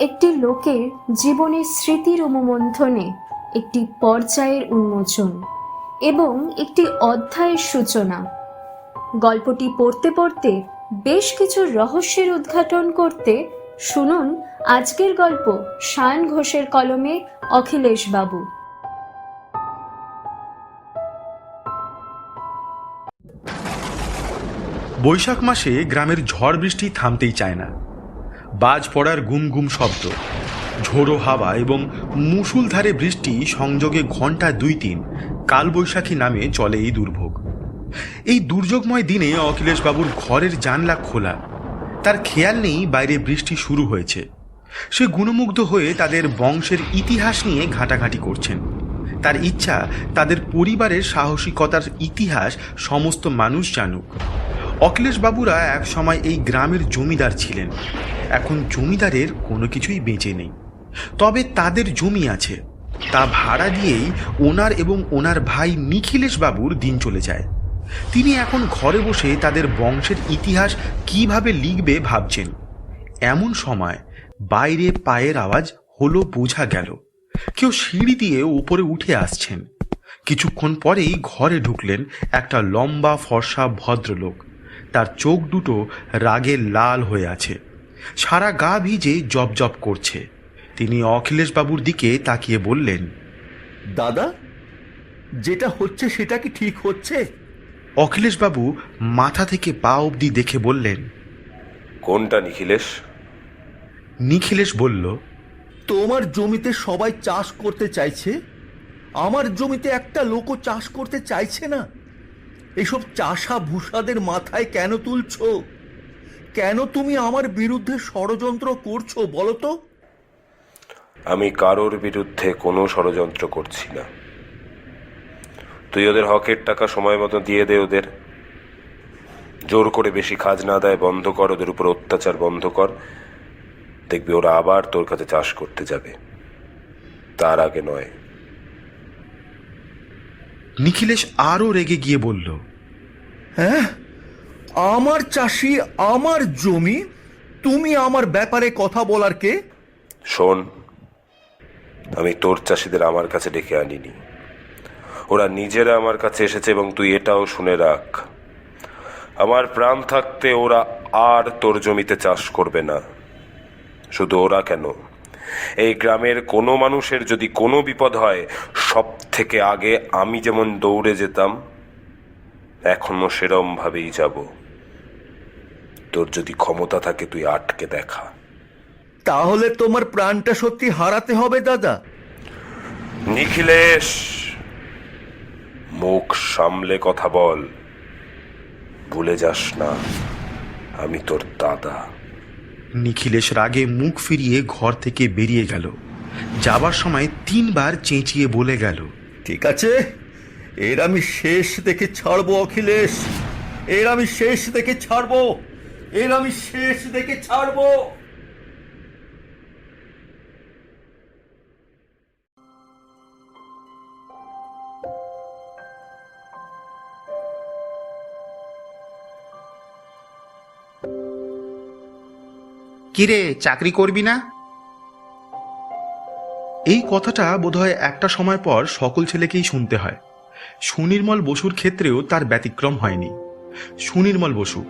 একটি লোকের জীবনের স্মৃতির অনুমন্থনে একটি পর্যায়ের উন্মোচন এবং একটি অধ্যায়ের সূচনা। গল্পটি পড়তে পড়তে বেশ কিছু রহস্যের উদ্ঘাটন করতে শুনুন আজকের গল্প সায়ন ঘোষের কলমে অখিলেশ বাবু বৈশাখ মাসে গ্রামের ঝড় বৃষ্টি থামতেই চায় না। বাজ পড়ার গুম গুম শব্দ, ঝোড়ো হাওয়া এবং মুষুলধারে বৃষ্টি সংযোগে ঘণ্টা দুই তিন, কালবৈশাখী নামে চলে এই দুর্ভোগ। এই দুর্যোগময় দিনে অখিলেশবাবুর ঘরের জানলা খোলা। তার খেয়াল নেই বাইরে বৃষ্টি শুরু হয়েছে। সে গুণমুগ্ধ হয়ে তাদের বংশের ইতিহাস নিয়ে ঘাঁটাঘাঁটি করছেন। তার ইচ্ছা তাদের পরিবারের সাহসিকতার ইতিহাস সমস্ত মানুষ জানুক। অখিলেশবাবুরা এক সময় এই গ্রামের জমিদার ছিলেন। এখন জমিদারের কোনো কিছুই বেঁচে নেই। তবে তাদের জমি আছে। তা ভাড়া দিয়েই ওনার এবং ওনার ভাই নিখিলেশ বাবুর দিন চলে যায়। তিনি এখন ঘরে বসে তাদের বংশের ইতিহাস কীভাবে লিখবে ভাবছেন। এমন সময় বাইরে পায়ের আওয়াজ হলো বোঝা গেল। কেউ সিঁড়ি দিয়ে উপরে উঠে আসছেন। কিছুক্ষণ পরেই ঘরে ঢুকলেন একটা লম্বা ফর্সা ভদ্রলোক। তার চোখ দুটো রাগে লাল হয়ে আছে। সারা গা ভিজে জবজব করছে। তিনি অখিলেশবাবুর দিকে তাকিয়ে বললেন দাদা যেটা হচ্ছে সেটা কি ঠিক হচ্ছে? অখিলেশবাবু মাথা থেকে পা অবধি দেখে বললেন কোনটা নিখিলেশ? নিখিলেশ বলল তোমার জমিতে সবাই চাষ করতে চাইছে। আমার জমিতে একটা লোকও চাষ করতে চাইছে না। এসব চাষা ভূষাদের মাথায় কেন তুলছো? কেন তুমি আমার বিরুদ্ধে ষড়যন্ত্র করছ বলো তো? আমি কারোর বিরুদ্ধে কোনো ষড়যন্ত্র করছি না। তুই ওদের হকের টাকা সময় মতো দিয়ে দে ওদের। জোর করে বেশি খাজনা দেয় বন্ধ কর ওদের উপর অত্যাচার বন্ধ কর। দেখবি ওরা আবার তোর কাছে চাষ করতে যাবে। তার আগে নয়। নিখিলেশ আরও রেগে গিয়ে বলল হ্যাঁ? আমার চাষি, আমার জমি, তুমি আমার ব্যাপারে কথা বলার কে? শোন, আমি তোর চাষিদের আমার কাছে ডেকে আনিনি। ওরা নিজেরা আমার কাছে এসেছে এবং তুই এটাও শুনে রাখ। আমার প্রাণ থাকতে ওরা আর তোর জমিতে চাষ করবে না। শুধু ওরা কেন? এই গ্রামের কোনো মানুষের যদি কোনো বিপদ হয় সব থেকে আগে আমি যেমন দৌড়ে যেতাম এখনও সেরম ভাবেই যাব। তোর যদি ক্ষমতা থাকে তুই আটকে দেখা। তাহলে তোমার প্রাণটা সত্যি হারাতে হবে দাদা। নিখিলেশ মুখ সামলে কথা বল। ভুলে যাস না আমি তোর দাদা। নিখিলেশ রাগে মুখ ফিরিয়ে ঘর থেকে বেরিয়ে গেল। যাবার সময় তিনবার চেঁচিয়ে বলে গেল ঠিক আছে। এর আমি শেষ দেখে ছাড়বো অখিলেশ। এর আমি শেষ দেখে ছাড়বো। এর আমি শেষ দেখে ছাড়বো। কিরে চাকরি করবি না? এই কথাটা বোধহয় একটা সময় পর সকল ছেলেকেই শুনতে হয়। সুনির্মল বসুর ক্ষেত্রেও তার ব্যতিক্রম হয়নি। সুনির্মল বসু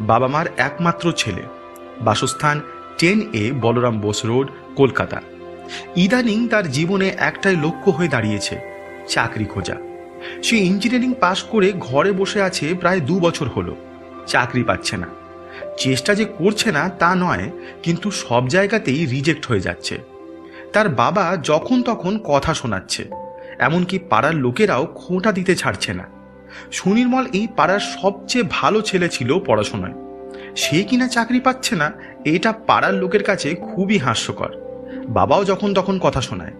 বাবা মার একমাত্র ছেলে। বাসস্থান ten A Balaram Bose road, Kolkata. ইদানিং তার জীবনে একটাই লক্ষ্য হয়ে দাঁড়িয়েছে, চাকরি খোঁজা। সে ইঞ্জিনিয়ারিং পাশ করে ঘরে বসে আছে প্রায় দু বছর হলো। চাকরি পাচ্ছে না। চেষ্টা যে করছে না তা নয়, কিন্তু সব জায়গাতেই রিজেক্ট হয়ে যাচ্ছে। তার বাবা যখন তখন কথা শোনাচ্ছে। এমনকি পাড়ার লোকেরাও খোঁটা দিতে ছাড়ছে না। সুনির্মল এই পাড়ার সবচেয়ে ভালো ছেলে ছিল পড়াশোনায়। সে কিনা চাকরি পাচ্ছে না, এটা পাড়ার লোকের কাছে খুবই হাস্যকর। বাবাও যখন তখন কথা শোনায়।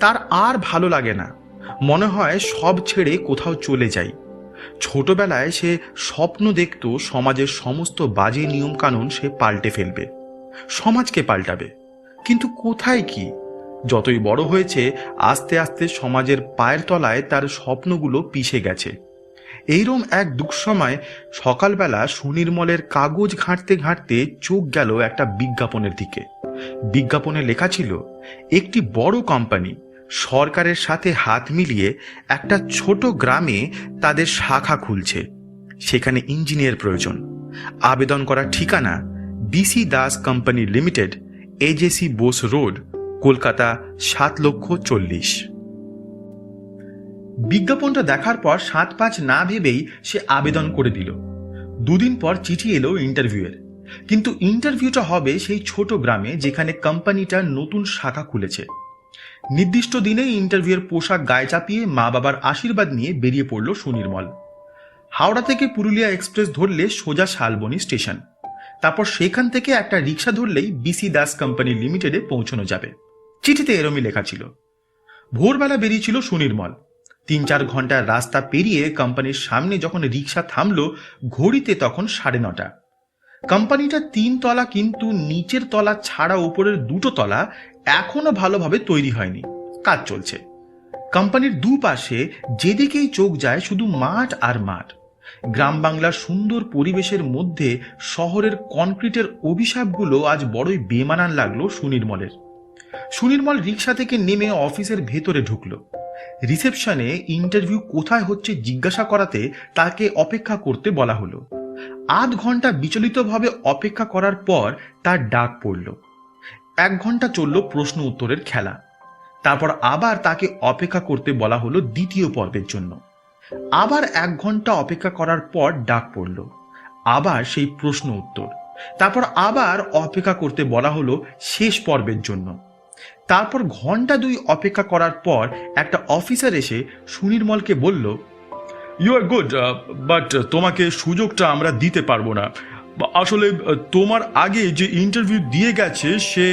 তার আর ভালো লাগে না। মনে হয় সব ছেড়ে কোথাও চলে যাই। ছোটবেলায় সে স্বপ্ন দেখত সমাজের সমস্ত বাজে নিয়মকানুন সে পাল্টে ফেলবে। সমাজকে পাল্টাবে। কিন্তু কোথায় কি? যতই বড় হয়েছে, আস্তে আস্তে সমাজের পায়ের তলায় তার স্বপ্নগুলো পিষে গেছে। এইরম এক দুঃসময় সকালবেলা সুনির্মলের কাগজ ঘাঁটতে ঘাঁটতে চোখ গেল একটা বিজ্ঞাপনের দিকে। বিজ্ঞাপনে লেখা ছিল, একটি বড় কোম্পানি সরকারের সাথে হাত মিলিয়ে একটা ছোট গ্রামে তাদের শাখা খুলছে। সেখানে ইঞ্জিনিয়ার প্রয়োজন। আবেদন করার ঠিকানা B C Das company limited, A J C Bose road Kolkata সাত লক্ষ চল্লিশ। বিজ্ঞাপনটা দেখার পর সাত পাঁচ না ভেবেই সে আবেদন করে দিল। দুদিন পর চিঠি এলো ইন্টারভিউয়ের। কিন্তু ইন্টারভিউটা হবে সেই ছোট গ্রামে যেখানে কোম্পানিটা নতুন শাখা খুলেছে। নির্দিষ্ট দিনে ইন্টারভিউয়ের পোশাক গায়ে চাপিয়ে মা বাবার আশীর্বাদ নিয়ে বেরিয়ে পড়ল সুনির্মল। হাওড়া থেকে পুরুলিয়া এক্সপ্রেস ধরলে সোজা শালবনী স্টেশন। তারপর সেখান থেকে একটা রিক্সা ধরলেই বিসি দাস কোম্পানি লিমিটেডে পৌঁছানো যাবে। চিঠিতে এরমই লেখা ছিল। ভোরবেলা বেরিয়েছিল সুনির্মল। তিন চার ঘণ্টার রাস্তা পেরিয়ে কোম্পানির সামনে যখন রিক্সা থামলো, ঘড়িতে তখন সাড়ে নটা। কোম্পানিটা তিন তলা কিন্তু নিচের তলা ছাড়া উপরের দুটো তলা এখনও ভালোভাবে তৈরি হয়নি। কাজ চলছে। কোম্পানির দুপাশে যেদিকেই চোখ যায় শুধু মাঠ আর মাঠ। গ্রাম বাংলার সুন্দর পরিবেশের মধ্যে শহরের কনক্রিটের অভিশাপগুলো আজ বড়ই বেমানান লাগল সুনির্মলের। সুনির্মল রিক্সা থেকে নেমে অফিসের ভেতরে ঢুকলো। রিসেপশনে ইন্টারভিউ কোথায় হচ্ছে জিজ্ঞাসা করাতে তাকে অপেক্ষা করতে বলা হলো। আধ ঘণ্টা বিচলিতভাবে অপেক্ষা করার পর তার ডাক পড়ল। এক ঘণ্টা চলল প্রশ্ন উত্তরের খেলা। তারপর আবার তাকে অপেক্ষা করতে বলা হলো দ্বিতীয় পর্বের জন্য। আবার এক ঘণ্টা অপেক্ষা করার পর ডাক পড়ল। আবার সেই প্রশ্ন উত্তর। তারপর আবার অপেক্ষা করতে বলা হলো শেষ পর্বের জন্য। তারপর ঘণ্টা দুই অপেক্ষা করার পর একটা অফিসার এসে সুনির্মলকে বলল ইউ আর গুড বাট তোমাকে সুযোগটা আমরা দিতে পারব না। আসলে তোমার আগে যে ইন্টারভিউ দিয়ে গেছে সে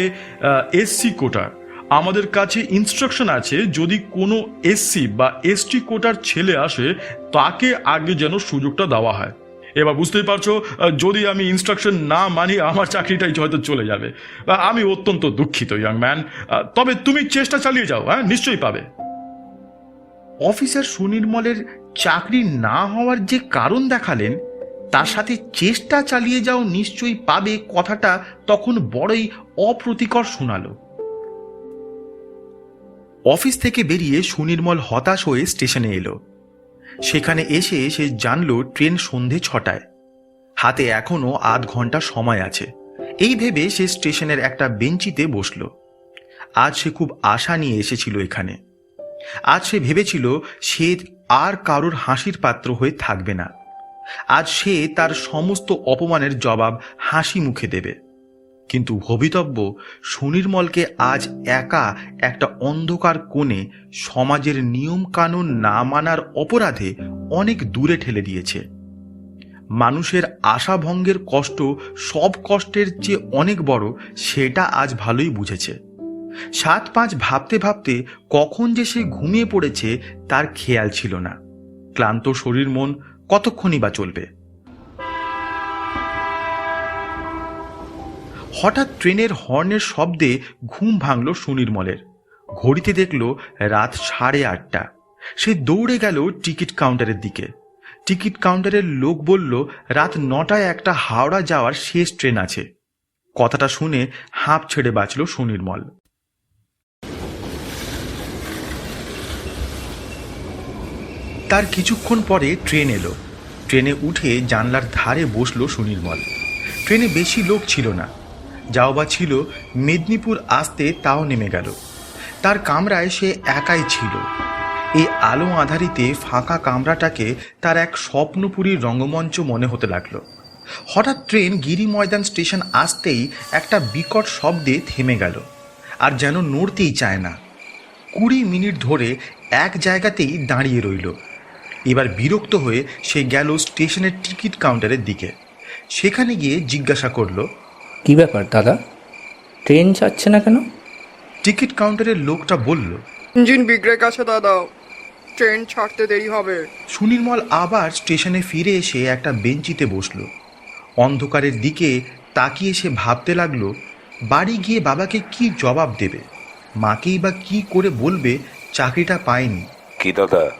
এসসি কোটার আমাদের কাছে ইনস্ট্রাকশন আছে, যদি কোনো এসসি বা এসটি কোটার ছেলে আসে, তাকে আগে যেন সুযোগটা দেওয়া হয়। এবার বুঝতেই পারছ যদি আমি ইনস্ট্রাকশন না মানি, আমার চাকরিটাই হয়তো চলে যাবে। আমি অত্যন্ত দুঃখিত ইয়াং ম্যান তবে তুমি চেষ্টা চালিয়ে যাও হ্যাঁ নিশ্চয়ই পাবে। অফিসার সুনির্মলের চাকরি না হওয়ার যে কারণ দেখালেন, তার সাথে চেষ্টা চালিয়ে যাও নিশ্চয়ই পাবে কথাটা তখন বড়ই অপ্রতিকর শোনালো। অফিস থেকে বেরিয়ে সুনির্মল হতাশ হয়ে স্টেশনে এলো। সেখানে এসে সে জানল ট্রেন সন্ধে ছটায়। হাতে এখনও আধ ঘণ্টা সময় আছে। এই ভেবে সে স্টেশনের একটা বেঞ্চিতে বসল। আজ সে খুব আশা নিয়ে এসেছিল এখানে। আজ সে ভেবেছিল সে আর কারোর হাসির পাত্র হয়ে থাকবে না। আজ সে তার সমস্ত অপমানের জবাব হাসি মুখে দেবে। কিন্তু ভবিতব্য সুনির্মলকে আজ একা একটা অন্ধকার কোণে সমাজের নিয়ম কানুন না মানার অপরাধে অনেক দূরে ঠেলে দিয়েছে। মানুষের আশাভঙ্গের কষ্ট, সব কষ্টের চেয়ে অনেক বড়, সেটা আজ ভালোই বুঝেছে। সাত পাঁচ ভাবতে ভাবতে কখন যে সে ঘুমিয়ে পড়েছে, তার খেয়াল ছিল না। ক্লান্ত শরীর মন কতক্ষণই বা চলবে? হঠাৎ ট্রেনের হর্নের শব্দে ঘুম ভাঙল সুনির্মলের ঘড়িতে দেখল রাত সাড়ে আটটা। সে দৌড়ে গেল টিকিট কাউন্টারের দিকে। টিকিট কাউন্টারের লোক বলল, রাত নটায় একটা হাওড়া যাওয়ার শেষ ট্রেন আছে। কথাটা শুনে হাঁপ ছেড়ে বাঁচল সুনির্মল তার কিছুক্ষণ পরে ট্রেন এলো। ট্রেনে উঠে জানলার ধারে বসল সুনির্মল ট্রেনে বেশি লোক ছিল না। যাও বা ছিল, মেদিনীপুর আসতে তাও নেমে গেল। তার কামরায় সে একাই ছিল। এই আলো আধারিতে ফাঁকা কামরাটাকে তার এক স্বপ্নপুরীর রঙ্গমঞ্চ মনে হতে লাগল। হঠাৎ ট্রেন গিরি ময়দান স্টেশন আসতেই একটা বিকট শব্দে থেমে গেল, আর যেন নড়তেই চায় না। কুড়ি মিনিট ধরে এক জায়গাতেই দাঁড়িয়ে রইল। এবার বিরক্ত হয়ে সে গেল স্টেশনের টিকিট কাউন্টারের দিকে। সেখানে গিয়ে জিজ্ঞাসা করল কি ব্যাপার দাদা? ট্রেন যাচ্ছে না কেন? টিকিট কাউন্টারের লোকটা বলল ইঞ্জিন বিগড়ে গেছে দাদা ট্রেন ছাড়তে দেরি হবে। সুনির্মল আবার স্টেশনে ফিরে এসে একটা বেঞ্চিতে বসল। অন্ধকারের দিকে তাকিয়ে সে ভাবতে লাগল বাড়ি গিয়ে বাবাকে কি জবাব দেবে? মাকেই বা কি করে বলবে চাকরিটা পায়নি। কি দাদা?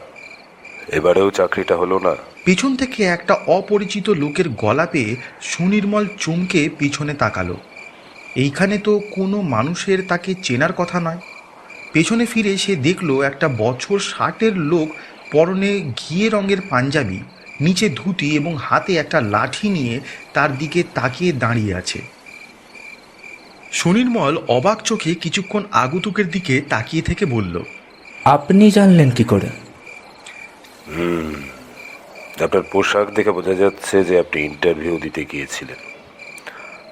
এবারেও চাকরিটা হলো না। পিছন থেকে একটা অপরিচিত লোকের গলা পেয়ে সুনির্মল চমকে পিছনে তাকালো। এইখানে তো কোনো মানুষের তাকে চেনার কথা নয়। পেছনে ফিরে সে দেখল একটা বছর ষাটের লোক পরনে ঘিয়ে রঙের পাঞ্জাবি নিচে ধুতি এবং হাতে একটা লাঠি নিয়ে তার দিকে তাকিয়ে দাঁড়িয়ে আছে। সুনির্মল অবাক চোখে কিছুক্ষণ আগুতুকের দিকে তাকিয়ে থেকে বলল আপনি জানলেন কি করে? আপনার পোশাক দেখে বোঝা যাচ্ছে যে আপনি ইন্টারভিউ দিতে গিয়েছিলেন।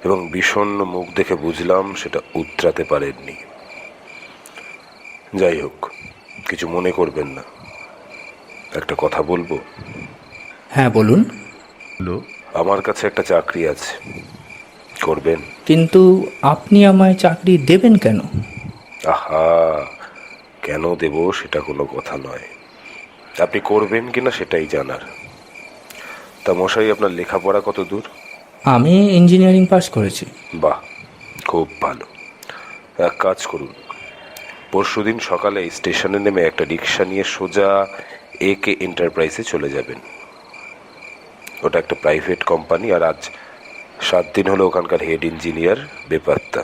এবং বিষণ্ণ মুখ দেখে বুঝলাম সেটা উতরাতে পারেননি। যাই হোক কিছু মনে করবেন না। একটা কথা বলব? হ্যাঁ বলুন। আমার কাছে একটা চাকরি আছে। করবেন? কিন্তু আপনি আমায় চাকরি দেবেন কেন? আহা কেন দেব সেটা কোনো কথা নয়। আপনি করবেন কিনা সেটাই জানার। তা মশাই আপনার লেখাপড়া কত দূর? আমি ইঞ্জিনিয়ারিং পাস করেছি। বাহ খুব ভালো। এক কাজ করুন। পরশুদিন সকালে স্টেশনে নেমে একটা রিক্সা নিয়ে সোজা এ কে এন্টারপ্রাইজে চলে যাবেন। ওটা একটা প্রাইভেট কোম্পানি আর আজ সাত দিন হলো ওখানকার হেড ইঞ্জিনিয়ার বেপাত্তা।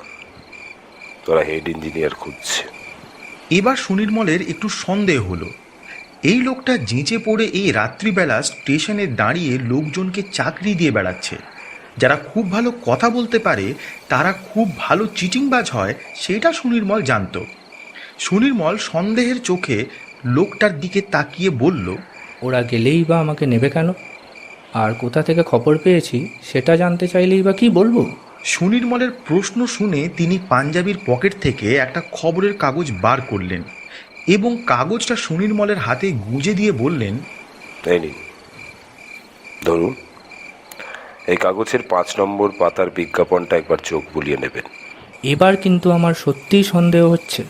তোরা হেড ইঞ্জিনিয়ার খুঁজছে। এবার সুনির্মলের একটু সন্দেহ হলো। এই লোকটা জেঁচে পড়ে এই রাত্রিবেলা স্টেশনে দাঁড়িয়ে লোকজনকে চাকরি দিয়ে বেড়াচ্ছে। যারা খুব ভালো কথা বলতে পারে তারা খুব ভালো চিটিংবাজ হয় সেটা সুনির্মল জানত। সুনির্মল সন্দেহের চোখে লোকটার দিকে তাকিয়ে বলল ওরা গেলেই বা আমাকে নেবে কেন? আর কোথা থেকে খবর পেয়েছি সেটা জানতে চাইলেই বা কি বলব? সুনির্মলের প্রশ্ন শুনে তিনি পাঞ্জাবির পকেট থেকে একটা খবরের কাগজ বার করলেন। এবং কাগজটা সুনির্মলের হাতে গুঁজে দিয়ে বললেন এই নিন। ধরুন এই কাগজের পাঁচ নম্বর পাতার বিজ্ঞাপনটা একবার চোখ বুলিয়ে নেবেন। এবার কিন্তু আমার সত্যিই সন্দেহ হচ্ছে।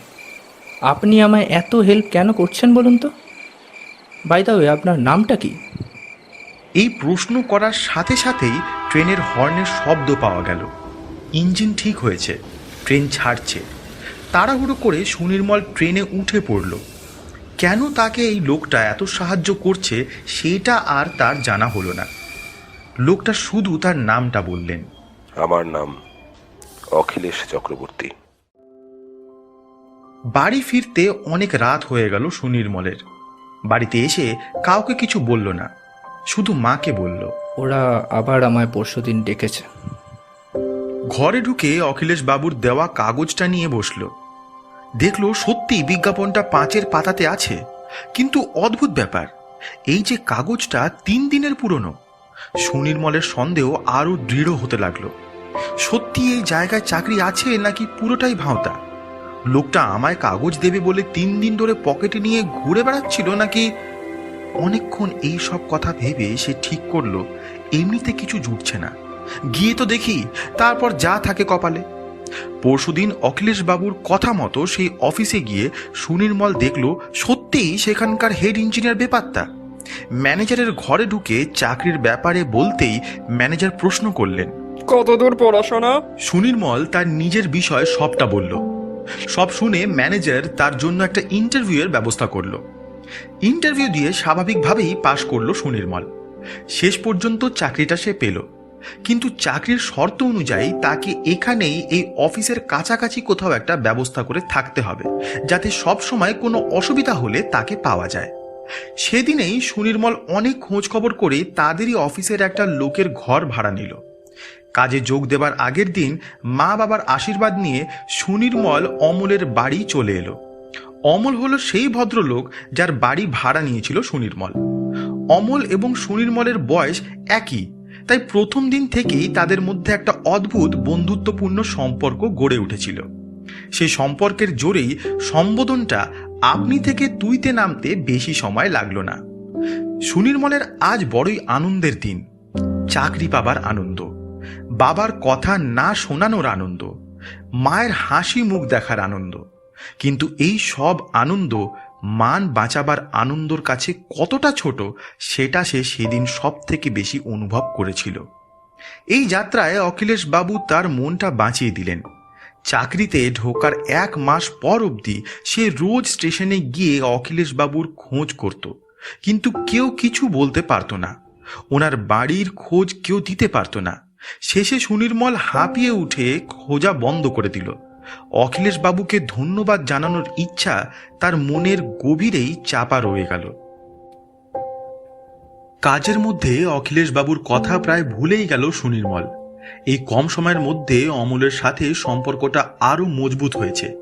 আপনি আমায় এত হেল্প কেন করছেন বলুন তো? বাই দা ওয়ে আপনার নামটা কি? এই প্রশ্ন করার সাথে সাথেই ট্রেনের হর্নের শব্দ পাওয়া গেল। ইঞ্জিন ঠিক হয়েছে ট্রেন ছাড়ছে। তাড়াহুড়ো করে সুনির্মল ট্রেনে উঠে পড়ল। কেন তাকে এই লোকটা এত সাহায্য করছে সেটা আর তার জানা হলো না। লোকটা শুধু তার নামটা বললেন। আমার নাম অখিলেশ চক্রবর্তী। বাড়ি ফিরতে অনেক রাত হয়ে গেল সুনির্মলের। বাড়িতে এসে কাউকে কিছু বলল না শুধু মাকে বলল। ওরা আবার আমায় পরশুদিন ডেকেছে। ঘরে ঢুকে অখিলেশ বাবুর দেওয়া কাগজটা নিয়ে বসল। দেখল সত্যি বিজ্ঞাপনটা পাঁচের পাতাতে আছে। কিন্তু অদ্ভুত ব্যাপার, এই যে কাগজটা তিন দিনের পুরনো, সুনির্মলের সন্দেহ আরও দৃঢ় হতে লাগল। সত্যি এই জায়গায় চাকরি আছে নাকি পুরোটাই ভাঁওতা? লোকটা আমায় কাগজ দেবে বলে তিন দিন ধরে পকেটে নিয়ে ঘুরে বেড়াচ্ছিল নাকি? অনেকক্ষণ এই সব কথা ভেবে সে ঠিক করল, এমনিতে কিছু জুটছে না। গিয়ে তো দেখি তারপর যা থাকে কপালে। পরশুদিন অখিলেশ বাবুর কথা মতো সেই অফিসে গিয়ে সুনির্মল দেখল সত্যিই সেখানকার হেড ইঞ্জিনিয়ার বেপাত্তা। ম্যানেজারের ঘরে ঢুকে চাকরির ব্যাপারে বলতেই ম্যানেজার প্রশ্ন করলেন কতদূর পড়াশোনা? সুনির্মল তার নিজের বিষয় সবটা বলল। সব শুনে ম্যানেজার তার জন্য একটা ইন্টারভিউয়ের ব্যবস্থা করল। ইন্টারভিউ দিয়ে স্বাভাবিকভাবেই পাশ করল সুনির্মল। শেষ পর্যন্ত চাকরিটা সে পেল। কিন্তু চাকরির শর্ত অনুযায়ী তাকে এখানেই এই অফিসের কাছাকাছি কোথাও একটা ব্যবস্থা করে থাকতে হবে, যাতে সব সময় কোনো অসুবিধা হলে তাকে পাওয়া যায়। সেদিনেই সুনির্মল অনেক খোঁজ খবর করে তাদেরই অফিসের একটা লোকের ঘর ভাড়া নিল। কাজে যোগ দেবার আগের দিন মা বাবার আশীর্বাদ নিয়ে সুনির্মল অমলের বাড়ি চলে এলো। অমল হলো সেই ভদ্রলোক যার বাড়ি ভাড়া নিয়েছিল সুনির্মল। অমল এবং সুনির্মলের বয়স একই। তাই প্রথম দিন থেকেই তাদের মধ্যে একটা অদ্ভুত বন্ধুত্বপূর্ণ সম্পর্ক গড়ে উঠেছিল। সেই সম্পর্কের জোরেই সম্বোধনটা আপনি থেকে তুইতে নামতে বেশি সময় লাগল না। সুনির্মলের আজ বড়ই আনন্দের দিন। চাকরি পাবার আনন্দ। বাবার কথা না শোনানোর আনন্দ। মায়ের হাসি মুখ দেখার আনন্দ। কিন্তু এই সব আনন্দ মান বাঁচাবার আনন্দর কাছে কতটা ছোট, সেটা সে সেদিন সব থেকে বেশি অনুভব করেছিল। এই যাত্রায় অখিলেশ বাবু তার মনটা বাঁচিয়ে দিলেন। চাকরিতে ঢোকার এক মাস পর অবধি সে রোজ স্টেশনে গিয়ে অখিলেশ বাবুর খোঁজ করত। কিন্তু কেউ কিছু বলতে পারতো না। ওনার বাড়ির খোঁজ কেউ দিতে পারতো না। শেষে সুনির্মল হাঁপিয়ে উঠে খোঁজা বন্ধ করে দিল। অখিলেশ বাবুকে ধন্যবাদ জানানোর ইচ্ছা তার মনের গভীরেই চাপা রয়ে গেল। কাজের মধ্যে অখিলেশ বাবুর কথা প্রায় ভুলেই গেল সুনির্মল। এই কম সময়ের মধ্যে অমলের সাথে সম্পর্কটা আরও মজবুত হয়েছে।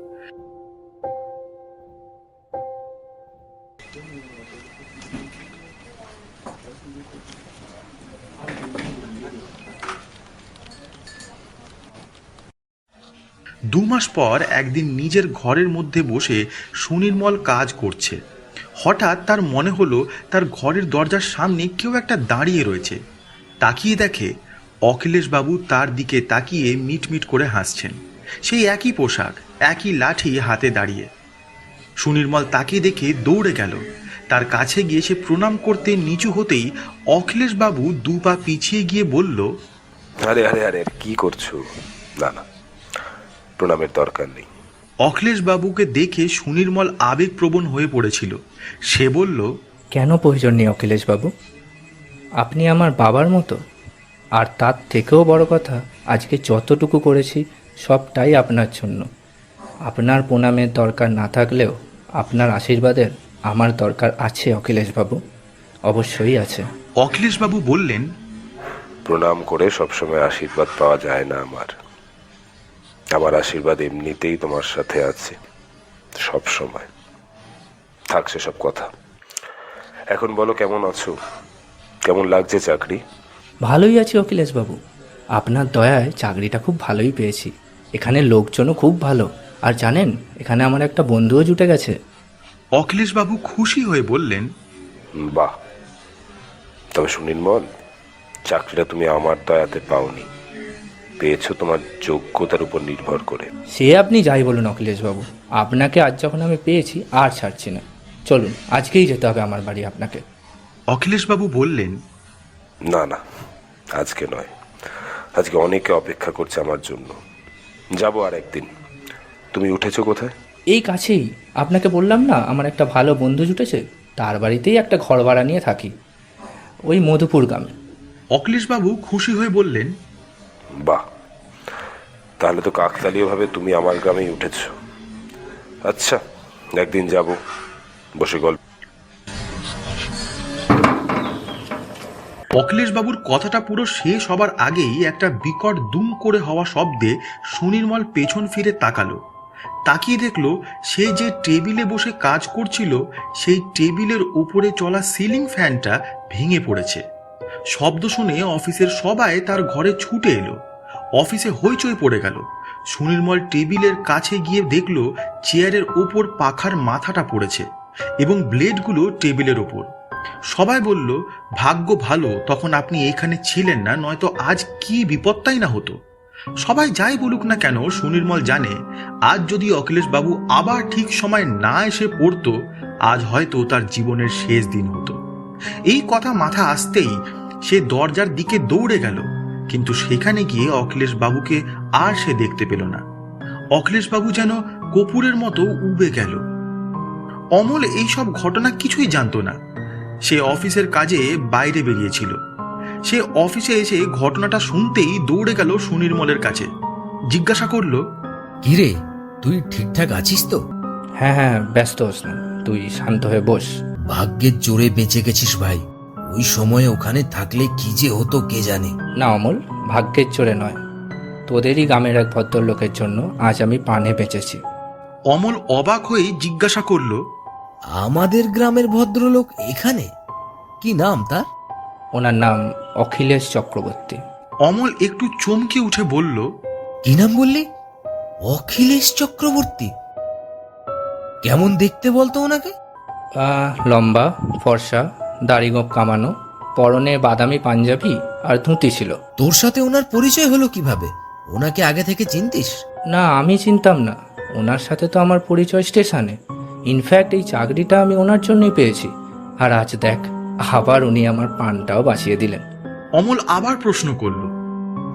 দু মাস পর একদিন নিজের ঘরের মধ্যে বসে সুনির্মল কাজ করছে। হঠাৎ তার মনে হলো তার ঘরের দরজার সামনে কেউ একটা দাঁড়িয়ে রয়েছে। তাকিয়ে দেখে অখিলেশবাবু তার দিকে তাকিয়ে মিটমিট করে হাসছেন। সেই একই পোশাক একই লাঠি হাতে দাঁড়িয়ে। সুনির্মল তাকিয়ে দেখে দৌড়ে গেল। তার কাছে গিয়ে সে প্রণাম করতে নিচু হতেই অখিলেশবাবু দু পা পিছিয়ে গিয়ে বলল আরে আরে আরে, কি করছ? না না। প্রণামের দরকার নেই। অখিলেশ বাবুকে দেখে সুনির্মল আবেগপ্রবণ হয়ে পড়েছিল। সে বলল কেন প্রয়োজন নেই অখিলেশবাবু? আপনি আমার বাবার মতো। আর তার থেকেও বড় কথা আজকে যতটুকু করেছি সবটাই আপনার জন্য। আপনার প্রণামের দরকার না থাকলেও আপনার আশীর্বাদের আমার দরকার আছে অখিলেশবাবু। অবশ্যই আছে। অখিলেশবাবু বললেন প্রণাম করে সবসময় আশীর্বাদ পাওয়া যায় না আমার। আমার আশীর্বাদ এমনিতেই তোমার সাথে আছে সব সময়। থাকছে সব কথা। এখন বলো কেমন আছো? কেমন লাগছে চাকরি? ভালোই আছি অখিলেশবাবু। আপনার দয়ায় চাকরিটা খুব ভালোই পেয়েছি। এখানে লোকজনও খুব ভালো। আর জানেন এখানে আমার একটা বন্ধুও জুটে গেছে। অখিলেশবাবু খুশি হয়ে বললেন বাহ। তবে সুনির্মল চাকরিটা তুমি আমার দয়াতে পাওনি। পেয়েছ তোমার যোগ্যতার উপর নির্ভর করে। সে আপনি যাই বলুন অখিলেশবাবু। আপনাকে আজ যখন আমি পেয়েছি আর ছাড়ছি না। চলুন আজকেই যেতে হবে আমার বাড়ি আপনাকে। অখিলেশবাবু বললেন না না আজকে নয়। আজকে অনেকে অপেক্ষা করছে আমার জন্য। যাব আর একদিন। তুমি উঠেছো কোথায়? এই কাছেই। আপনাকে বললাম না আমার একটা ভালো বন্ধু জুটেছে। তার বাড়িতেই একটা ঘর ভাড়া নিয়ে থাকি। ওই মধুপুর গ্রামে। অখিলেশবাবু খুশি হয়ে বললেন বাহ তাহলে তো কাকতালীয়ভাবে তুমি আমার গ্রামেই উঠেছ। আচ্ছা একদিন যাব, বসে গল্প। অখিলেশবাবুর কথাটা পুরো শেষ হবার আগেই একটা বিকট দুম করে হওয়া শব্দে সুনির্মল পেছন ফিরে তাকালো। তাকিয়ে দেখল, সে যে টেবিলে বসে কাজ করছিল, সেই টেবিলের উপরে চলা সিলিং ফ্যানটা ভেঙে পড়েছে। শব্দ শুনে অফিসের সবাই তার ঘরে ছুটে এলো। অফিসে হইচই পড়ে গেল। সুনির্মল টেবিলের কাছে গিয়ে দেখল চেয়ারের ওপর পাখার মাথাটা পড়েছে এবং ব্লেডগুলো টেবিলের ওপর। সবাই বলল, ভাগ্য ভালো, তখন আপনি এখানে ছিলেন না, নয়তো আজ কি বিপত্তাই না হতো? সবাই যাই বলুক না কেন, সুনির্মল জানে, আজ যদি অখিলেশ বাবু আবার ঠিক সময় না এসে পড়তো, আজ হয়তো তার জীবনের শেষ দিন হতো। এই কথা মাথা আসতেই সে দরজার দিকে দৌড়ে গেল। কিন্তু সেখানে গিয়ে অখিলেশ বাবুকে আর সে দেখতে পেল না। অখিলেশ বাবু যেন কপুরের মতো উবে গেল। অমল এইসব ঘটনা কিছুই জানতো না। সে অফিসের কাজে বাইরে বেরিয়েছিল। সে অফিসে এসে ঘটনাটা শুনতেই দৌড়ে গেল সুনির্মলের কাছে। জিজ্ঞাসা করল কিরে তুই ঠিকঠাক আছিস তো? হ্যাঁ হ্যাঁ ব্যস্ত হোস না তুই শান্ত হয়ে বস। ভাগ্যের জোরে বেঁচে গেছিস ভাই। ওই সময়ে ওখানে থাকলে কি যে হতো কে জানে। না অমল ভাগ্যের জোরে নয়। তোদেরই গ্রামের এক ভদ্রলোকের জন্য আজ আমি পানে বেঁচেছি। অমল অবাক হয়ে জিজ্ঞাসা করল আমাদের গ্রামের ভদ্রলোক এখানে? কি নাম তার? ওনার নাম অখিলেশ চক্রবর্তী। অমল একটু চমকে উঠে বলল কি নাম বললি? অখিলেশ চক্রবর্তী। কেমন দেখতে বলতো ওনাকে? আহ, লম্বা ফর্সা দাড়িগোপ কামানো পরনে বাদামি পাঞ্জাবি আর ধুতি ছিল। তোর সাথে ওনার পরিচয় হলো কীভাবে? ওনাকে আগে থেকে চিনতিস? না আমি চিনতাম না। ওনার সাথে তো আমার পরিচয় স্টেশনে। ইনফ্যাক্ট এই চাকরিটা আমি ওনার জন্যই পেয়েছি। আর আজ দেখ আবার উনি আমার পানটাও বাঁচিয়ে দিলেন। অমল আবার প্রশ্ন করল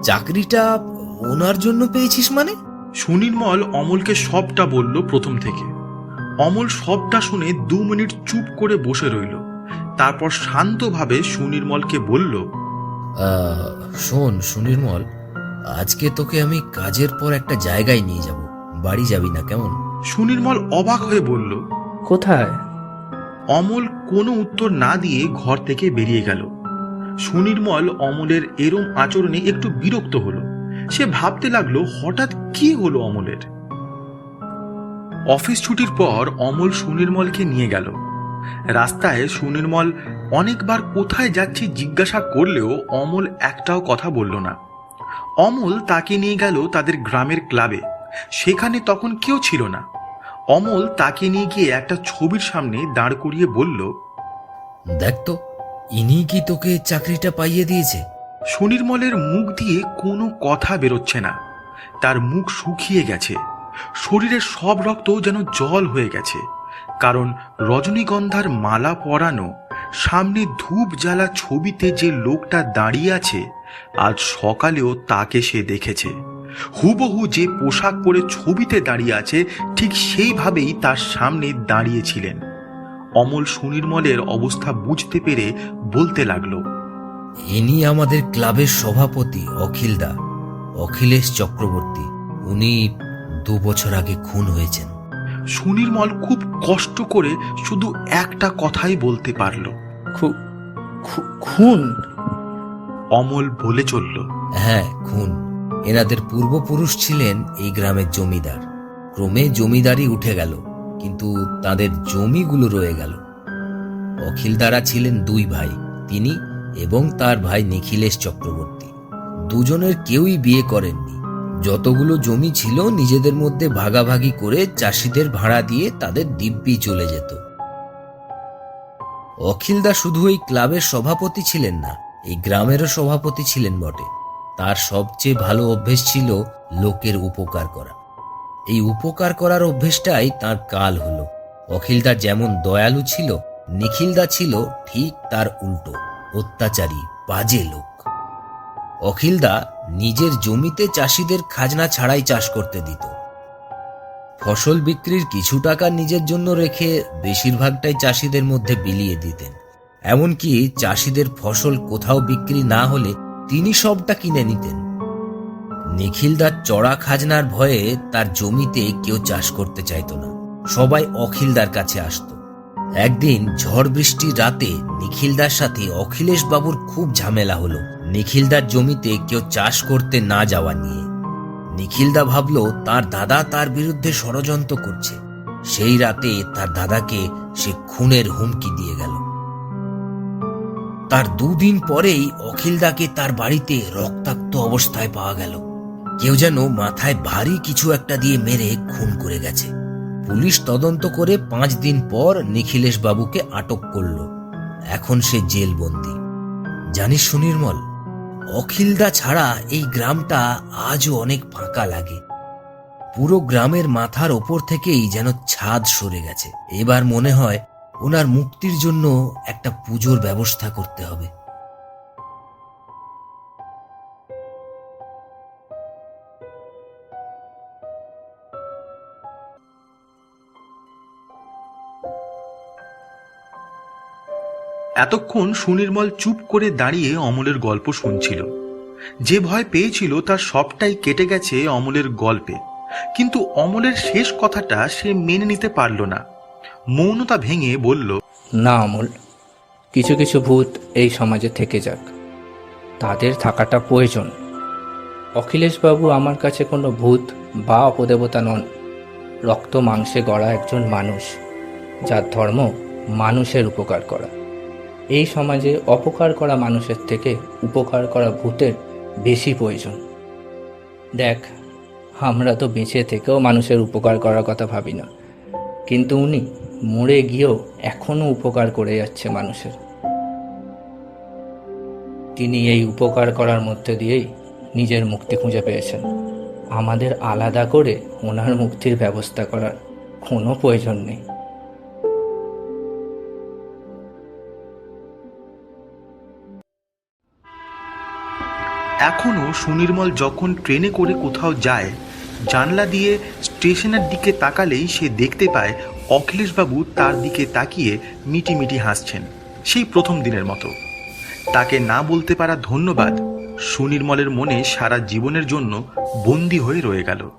চাকরিটা ওনার জন্য পেয়েছিস মানে? সুনির্মল অমলকে সবটা বলল প্রথম থেকে। অমল সবটা শুনে দু মিনিট চুপ করে বসে রইল। তারপর শান্তভাবে সুনির্মলকে বলল শোন সুনির্মল আজকে তোকে আমি কাজের পর একটা জায়গায় নিয়ে যাব। বাড়ি যাবি না কেমন? সুনির্মল অবাক হয়ে বলল কোথায়? অমল কোনো উত্তর না দিয়ে ঘর থেকে বেরিয়ে গেল। সুনির্মল অমলের এরম আচরণে একটু বিরক্ত হলো। সে ভাবতে লাগল হঠাৎ কি হলো অমলের? অফিস ছুটির পর অমল সুনির্মলকে নিয়ে গেল। রাস্তায় সুনির্মল অনেকবার কোথায় যাচ্ছি জিজ্ঞাসা করলেও অমল একটাও কথা বলল না। অমল তাকে নিয়ে গেল তাদের গ্রামের ক্লাবে। সেখানে তখন কেউ ছিল না। অমল তাকে নিয়ে গিয়ে একটা ছবির সামনে দাঁড় করিয়ে বলল দেখ তো ইনি কি তোকে চাকরিটা পাইয়ে দিয়েছে? সুনির্মলের মুখ দিয়ে কোনো কথা বেরোচ্ছে না। তার মুখ শুকিয়ে গেছে। শরীরের সব রক্ত যেন জল হয়ে গেছে। কারণ রজনীগন্ধার মালা পরানো, সামনে ধূপ জ্বালা ছবিতে যে লোকটা দাঁড়িয়ে আছে, আজ সকালেও তাকে সে দেখেছে। হুবহু যে পোশাক পরে ছবিতে দাঁড়িয়ে আছে, ঠিক সেইভাবেই তার সামনে দাঁড়িয়েছিলেন। অমল সুনির্মলের অবস্থা বুঝতে পেরে বলতে লাগল, ইনি আমাদের ক্লাবের সভাপতি, অখিলদা, অখিলেশ চক্রবর্তী। উনি দু বছর আগে খুন হয়েছেন। সুনির্মল খুব কষ্ট করে শুধু একটা কথাই বলতে পারল। খুন? অমল বলে চলল। হ্যাঁ খুন। এনাদের পূর্বপুরুষ ছিলেন এই গ্রামের জমিদার। ক্রমে জমিদারি উঠে গেল কিন্তু তাদের জমিগুলো রয়ে গেল। অখিলদারা ছিলেন দুই ভাই তিনি এবং তার ভাই নিখিলেশ চক্রবর্তী। দুজনের কেউই বিয়ে করেননি। যতগুলো জমি ছিল, নিজেদের মধ্যে ভাগাভাগি করে চাষিদের ভাড়া দিয়ে তাদের দিব্যি চলে যেত। অখিলদা শুধু এই ক্লাবের সভাপতি ছিলেন না, এই গ্রামেরও সভাপতি ছিলেন বটে। তার সবচেয়ে ভালো অভ্যেস ছিল লোকের উপকার করা। এই উপকার করার অভ্যেসটাই তার কাল হলো। অখিলদা যেমন দয়ালু ছিল নিখিলদা ছিল ঠিক তার উল্টো। অত্যাচারী, বাজে লোক। অখিলদা নিজের জমিতে চাষিদের খাজনা ছাড়াই চাষ করতে দিত। ফসল বিক্রির কিছু টাকা নিজের জন্য রেখে বেশিরভাগটাই চাষিদের মধ্যে বিলিয়ে দিতেন। এমনকি চাষিদের ফসল কোথাও বিক্রি না হলে তিনি সবটা কিনে নিতেন। নিখিলদার চড়া খাজনার ভয়ে তার জমিতে কেউ চাষ করতে চাইতো না। সবাই অখিলদার কাছে আসতো। একদিন ঝড় বৃষ্টির রাতে নিখিলদার সাথে অখিলেশ বাবুর খুব ঝামেলা হলো। নিখিলদার জমিতে কেউ চাষ করতে না যাওয়া নিয়ে। নিখিলদা ভাবলো, তার দাদা তার বিরুদ্ধে ষড়যন্ত্র করছে। সেই রাতে তার দাদাকে সে খুনের হুমকি দিয়ে গেল। তার দুদিন পরেই অখিলদাকে তার বাড়িতে রক্তাক্ত অবস্থায় পাওয়া গেল। কেউ যেন মাথায় ভারী কিছু একটা দিয়ে মেরে খুন করে গেছে। পুলিশ তদন্ত করে পাঁচ দিন পর নিখিলেশ বাবুকে আটক করল। এখন সে জেলবন্দি। জানিস সুনির্মল অখিলদা ছাড়া এই গ্রামটা আজও অনেক ফাঁকা লাগে। পুরো গ্রামের মাথার ওপর থেকেই যেন ছাদ সরে গেছে। এবার মনে হয় ওনার মুক্তির জন্য একটা পুজোর ব্যবস্থা করতে হবে। এতক্ষণ সুনির্মল চুপ করে দাঁড়িয়ে অমলের গল্প শুনছিল। যে ভয় পেয়েছিল তার সবটাই কেটে গেছে অমলের গল্পে। কিন্তু অমলের শেষ কথাটা সে মেনে নিতে পারল না। মৌনতা ভেঙে বলল, না, অমল, কিছু কিছু ভূত এই সমাজে থেকে যাক। তাদের থাকাটা প্রয়োজন। অখিলেশবাবু আমার কাছে কোনো ভূত বা অপদেবতা নন। রক্ত মাংসে গড়া একজন মানুষ, যার ধর্ম মানুষের উপকার করা। এই সমাজে অপকার করা মানুষের থেকে উপকার করা ভূতের বেশি প্রয়োজন। দেখ, আমরা তো বেঁচে থেকেও মানুষের উপকার করার কথা ভাবি না। কিন্তু উনি মরে গিয়েও এখনও উপকার করে যাচ্ছে মানুষের। তিনি এই উপকার করার মধ্যে দিয়েই নিজের মুক্তি খুঁজে পেয়েছেন। আমাদের আলাদা করে ওনার মুক্তির ব্যবস্থা করার কোনো প্রয়োজন নেই। এখনও সুনির্মল যখন ট্রেনে করে কোথাও যায়, জানলা দিয়ে স্টেশনের দিকে তাকালেই সে দেখতে পায় অখিলেশবাবু তার দিকে তাকিয়ে মিটি মিটি হাসছেন, সেই প্রথম দিনের মতো। তাকে না বলতে পারা ধন্যবাদ সুনির্মলের মনে সারা জীবনের জন্য বন্দী হয়ে রয়ে গেল।